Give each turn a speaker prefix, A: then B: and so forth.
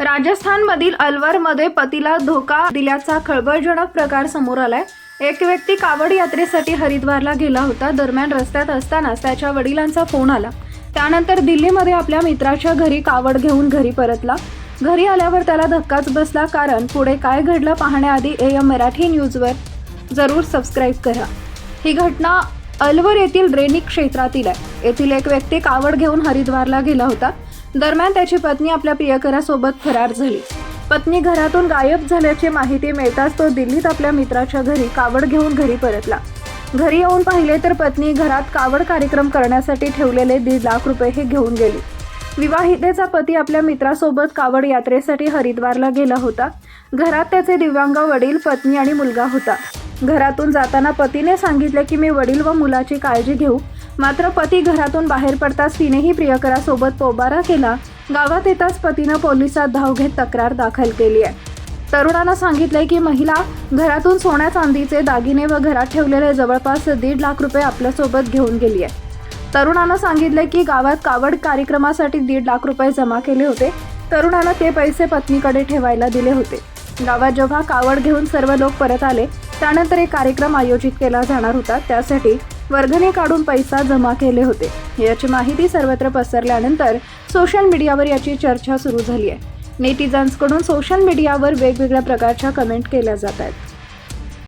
A: राजस्थानमधील अलवारमध्ये पतीला धोका दिल्याचा खळबळजनक प्रकार समोर आलाय. एक व्यक्ती कावड यात्रेसाठी हरिद्वारला गेला होता. दरम्यान रस्त्यात असतानाच त्याच्या वडिलांचा फोन आला. त्यानंतर दिल्लीमध्ये आपल्या मित्राच्या घरी कावड घेऊन घरी परतला. घरी आल्यावर त्याला धक्काच बसला कारण पुढे काय घडलं पाहण्याआधी ए एम मराठी न्यूजवर जरूर सबस्क्राईब करा. ही घटना अलवर येथील रेनी क्षेत्रातील आहे. येथील एक व्यक्ती कावड घेऊन हरिद्वारला गेला होता. दरम्यान त्याची पत्नी आपल्या प्रियकरासोबत फरार झाली. पत्नी घरातून गायब झाल्याची माहिती मिळताच तो दिल्लीत आपल्या मित्राच्या घरी कावड घेऊन घरी परतला. घरी येऊन पाहिले तर पत्नी घरात कावड कार्यक्रम करण्यासाठी ठेवलेले दीड लाख रुपये हे घेऊन गेली. विवाहितेचा पती आपल्या मित्रासोबत कावड यात्रेसाठी हरिद्वारला गेला होता. घरात त्याचे दिव्यांग वडील पत्नी आणि मुलगा होता. घरातून जाताना पतीने सांगितले की मी वडील व मुलाची काळजी घेऊ. मात्र पती घरातून बाहेर पडताच तिनेही प्रियकरासोबत पोबारा केला. गावात येताच पतीनं पोलिसात धाव घेत तक्रार दाखल केली आहे. तरुणानं सांगितलंय की महिला घरातून सोन्या चांदीचे दागिने व घरात ठेवलेले जवळपास दीड लाख रुपये आपल्यासोबत घेऊन गेली आहे. तरुणानं सांगितले की गावात कावड कार्यक्रमासाठी दीड लाख रुपये जमा केले होते. तरुणानं ते पैसे पत्नीकडे ठेवायला दिले होते. गावात जेव्हा कावड घेऊन सर्व लोक परत आले त्यानंतर एक कार्यक्रम आयोजित केला जाणार होता. त्यासाठी वर्गणी काढून पैसा जमा केले होते. याची माहिती सर्वत्र पसरल्यानंतर सोशल मीडियावर याची चर्चा सुरू झाली आहे. नेटिझन्सकडून सोशल मीडियावर वेगवेगळ्या प्रकारच्या कमेंट केल्या जात आहेत.